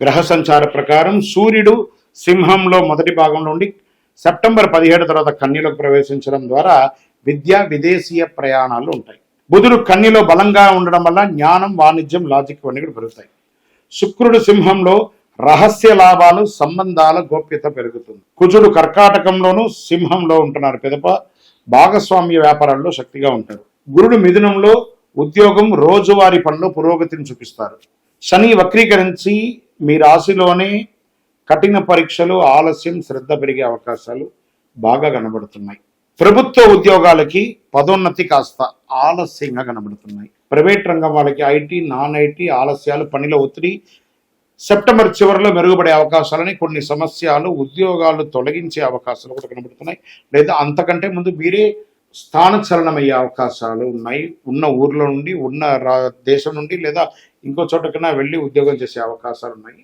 గ్రహ సంచార ప్రకారం సూర్యుడు సింహంలో మొదటి భాగంలో ఉండి సెప్టెంబర్ పదిహేడు తర్వాత కన్యలోకి ప్రవేశించడం ద్వారా విద్య విదేశీయ ప్రయాణాలు ఉంటాయి. బుధుడు కన్యలో బలంగా ఉండడం వల్ల జ్ఞానం వాణిజ్యం లాజిక్ ఇవన్నీ కూడా పెరుగుతాయి. శుక్రుడు సింహంలో రహస్య లాభాలు సంబంధాల గోప్యత పెరుగుతుంది. కుజుడు కర్కాటకంలోను సింహంలో ఉంటున్నారు పెదప. భాగస్వామ్య వ్యాపారాల్లో శక్తిగా ఉంటారు గురుడు మిథునంలో ఉద్యోగం రోజువారీ పనిలో పురోగతిని చూపిస్తారు. శని వక్రీకరించి మీ రాశిలోనే కఠిన పరీక్షలు ఆలస్యం శ్రద్ధ పెరిగే అవకాశాలు బాగా కనబడుతున్నాయి. ప్రభుత్వ ఉద్యోగాలకి పదోన్నతి కాస్త ఆలస్యంగా కనబడుతున్నాయి. ప్రైవేట్ రంగం వాళ్ళకి ఐటీ నాన్ ఐటీ ఆలస్యాలు పనిలో ఒత్తిడి సెప్టెంబర్ చివరిలో మెరుగుపడే అవకాశాలని కొన్ని సమస్యలు ఉద్యోగాలు తొలగించే అవకాశాలు కూడా కనబడుతున్నాయి. లేదా అంతకంటే ముందు మీరే స్థానచలనమయ్యే అవకాశాలు ఉన్నాయి. ఉన్న ఊర్లో నుండి ఉన్న రా దేశం నుండి లేదా ఇంకో చోట వెళ్ళి ఉద్యోగం చేసే అవకాశాలు ఉన్నాయి.